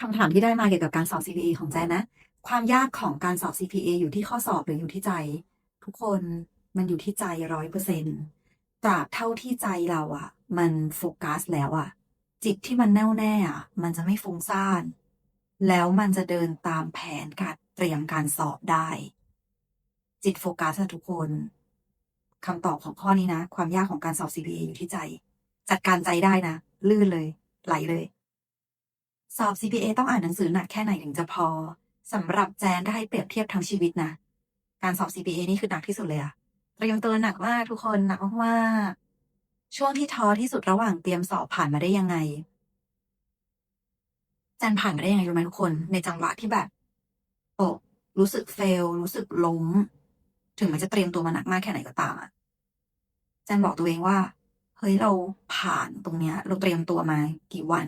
คำถามที่ได้มาเกี่ยวกับการสอบ CPA ของแจนนะ ความยากของการสอบ CPA อยู่ที่ข้อสอบหรืออยู่ที่ใจ ทุกคนมันอยู่ที่ใจร้อยเปอร์เซ็นต์ตราบเท่าที่ใจเราอะมันโฟกัสแล้วอะจิตที่มันแน่วแน่อะมันจะไม่ฟุ้งซ่าน แล้วมันจะเดินตามแผนการเตรียมการสอบได้ จิตโฟกัสทุกคนคำตอบของข้อนี้นะ ความยากของการสอบ CPA อยู่ที่ใจ จัดการใจได้นะ ลื่นเลย ไหลเลย สอบ CPA ต้องอ่านหนังสือหนักแค่ไหนถึงจะพอสำหรับแจนได้เปรียบเทียบทั้งชีวิตนะ การสอบ CPA นี่คือหนักที่สุดเลยอะเตรียมตัวหนักมากทุกคนหนักมากๆช่วงที่ท้อที่สุดระหว่างเตรียมสอบผ่านมาได้ยังไง แจนผ่านมาได้ยังไงรู้ไหมทุกคน ในจังหวะที่แบบตกรู้สึกเฟล รู้สึกล้ม ถึงมันจะเตรียมตัวมาหนักมากแค่ไหนก็ตามอะแจนบอกตัวเองว่า เฮ้ยเราผ่านตรงเนี้ย เราเตรียมตัวมากี่วัน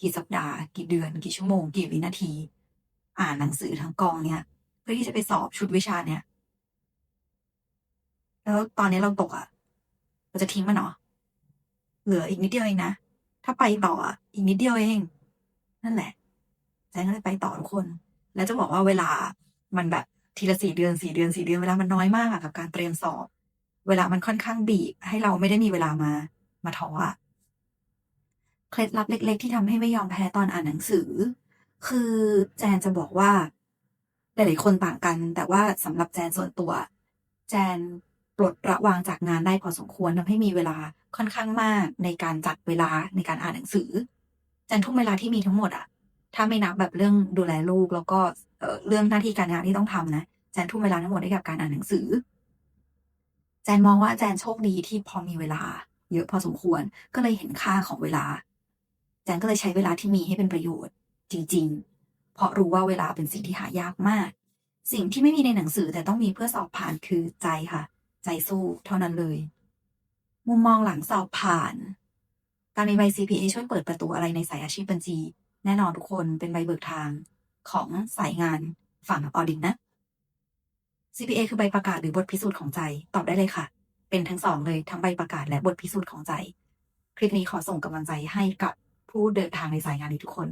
กี่สัปดาห์ กี่เดือน กี่ชั่วโมง กี่วินาที อ่านหนังสือทั้งกองเนี่ย เพื่อที่จะไปสอบชุดวิชาเนี่ย แล้วตอนนี้เราตกอะเราจะทิ้งมันเหรอเหลืออีกนิดเดียวเองนะ ถ้าไปต่ออะอีกนิดเดียวเอง นั่นแหละแจนก็เลยไปต่อทุกคน แล้วจะบอกว่าเวลามันแบบทีละสี่เดือนสี่เดือนสี่เดือนเวลามันน้อยมากอะกับการเตรียมสอบ เวลามันค่อนข้างบีบ ให้เราไม่ได้มีเวลามา มาท้ออะ เคล็ดลับเล็ก ๆ ที่ทำให้ไม่ยอมแพ้ตอนอ่านหนังสือ คือแจนจะบอกว่าหลายๆคนต่างกัน แต่ว่าสำหรับแจนส่วนตัว แจนปลดระวางจากงานได้พอสมควรทำให้มีเวลาค่อนข้างมากในการจัดเวลาในการอ่านหนังสือ แจนทุ่มเวลาที่มีทั้งหมดอะถ้าไม่นับแบบเรื่องดูแลลูก แล้วก็เรื่องหน้าที่การงานที่ต้องทำนะแจนทุ่มเวลาทั้งหมดให้กับการอ่านหนังสือ แจนมองว่าแจนโชคดีที่พอมีเวลา เยอะพอสมควรก็เลยเห็นค่าของเวลา แจนก็เลยใช้เวลาที่มีให้เป็นประโยชน์ จริง ๆ เพราะรู้ว่าเวลาเป็นสิ่งที่หายากมาก สิ่งที่ไม่มีในหนังสือแต่ต้องมีเพื่อสอบผ่านคือใจค่ะ ใจสู้เท่านั้นเลย มุมมองหลังสอบผ่าน การมีใบ CPA ช่วยเปิดประตูอะไรในสายอาชีพบัญชี แน่นอนทุกคนเป็นใบเบิกทางของสายงานฝั่งออดิตนะ CPA คือใบประกาศหรือบทพิสูจน์ของใจ ตอบได้เลยค่ะ เป็นทั้งสองเลยทั้งใบประกาศและบทพิสูจน์ของใจ คลิปนี้ขอส่งกำลังใจให้กับ ผู้เดินทางในสายงานนี้ทุกคน